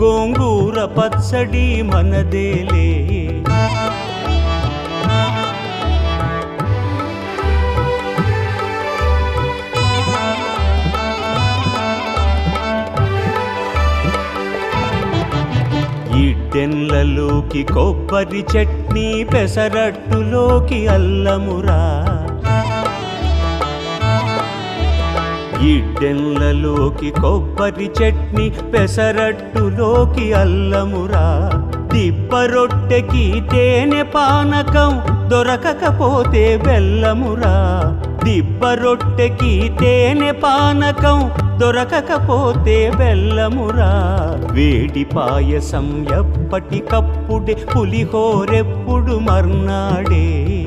గోంగూర పచ్చడి మనదేలే. ఇడ్డెన్లలోకి కొబ్బరి చట్నీ పెసరట్టులోకి అల్లమురా. ఇడ్డెన్లలోకి కొబ్బరి చట్నీ పెసరట్టులోకి అల్లమురా. దిబ్బ రొట్టెకి తేనె పానకం దొరకకపోతే బెల్లమురా. దిబ్బ రొట్టెకి తేనె పానకం దొరకకపోతే బెల్లమురా. వేడి పాయసం ఎప్పటికప్పుడే పులిహోరెప్పుడు మర్నాడే.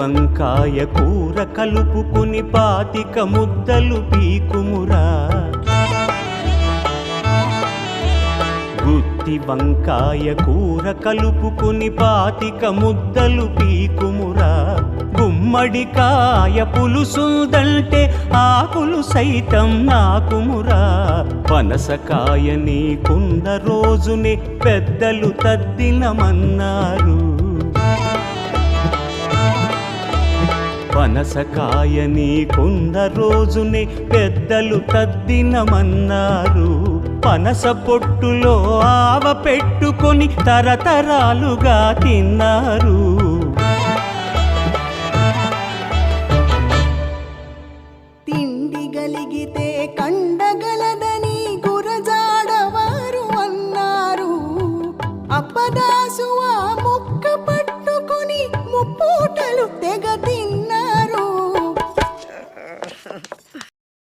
వంకాయ కూర కలుపుకుని పాతిక ముద్దలు పీకుమురా. గుత్తి వంకాయ కూర కలుపుకుని పాతిక ముద్దలు పీకుమురా. గుమ్మడికాయ పులుసుందంటే ఆకులు సైతం నాకుమురా. పనసకాయ నీకున్న రోజునే పెద్దలు తద్దినమన్నారు. పనసకాయని కొండ రోజునే పెద్దలు తద్దినమన్నారు. పనస పొట్టులో ఆవ పెట్టుకొని తరతరాలుగా తిన్నారు. తిండి గలిగితే కండగలదని గురజాడవారు అన్నారు. అప్పదాసు ముక్క పట్టుకొని ముప్పు